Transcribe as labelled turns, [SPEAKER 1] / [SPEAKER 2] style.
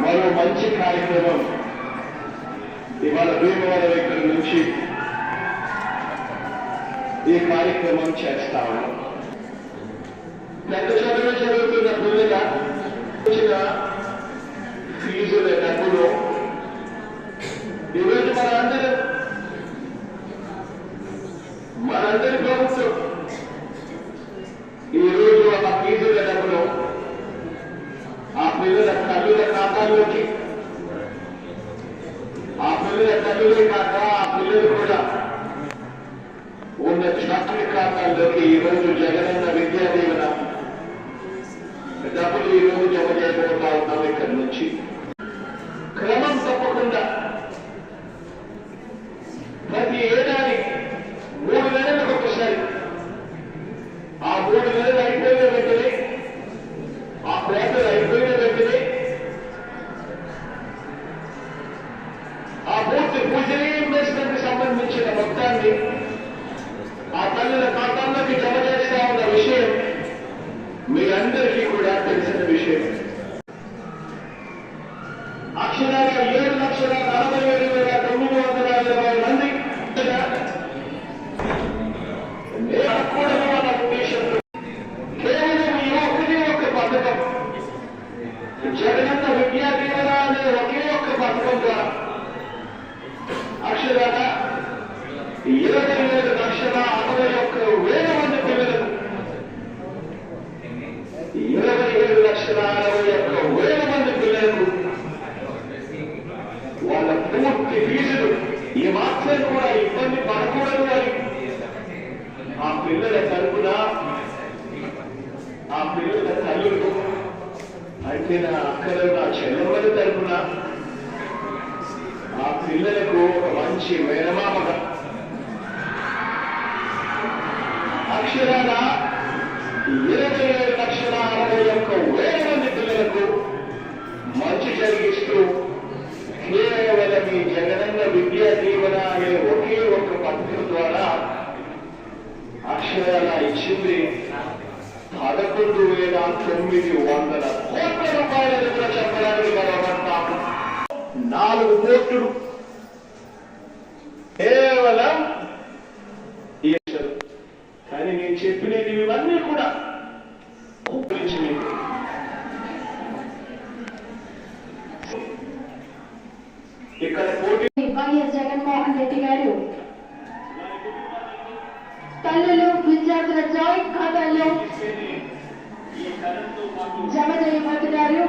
[SPEAKER 1] మరో మంచి కార్యక్రమం ఇవాళ భీమవరం దగ్గర నుంచి ఈ కార్యక్రమం చేస్తాము పెద్ద చదువు చదువుతున్న పిల్లల వచ్చిన ఫీజుల డబ్బులు ఈరోజు మనందరూ మనందరి ప్రభుత్వం ఈ రోజు ఆ ఫీజుల డబ్బులు ఆ పిల్లల తల్లుల ఆ పిల్లల తల్లులే కాక ఆ పిల్లలు కూడా ఉన్న చాకరీ ఖాతాల్లోకి ఈరోజు జగనన్న విద్యా దీవెన డబ్బులు ఈరోజు జమ చేయబోతా ఉన్నాం ఇక్కడి నుంచి. పిల్లల తరపున ఆ పిల్లల తల్లులు అంటే నా అక్కలు నా చెల్లెమ్మల తరపున ఆ పిల్లలకు ఒక మంచి మేనమామగా. అక్షరాల ఇరవై పదకొండు వేల తొమ్మిది వందల కోట్ల రూపాయలు కూడా చెప్పడానికి గర్వపడతాము. నాలుగు కోట్లు కేవలం కానీ నేను చెప్పినది ఇవన్నీ కూడా గురించి
[SPEAKER 2] తల్లులు విద్యార్థుల జాయింట్ ఖాతాల్లో జమ చేయబోతున్నారు.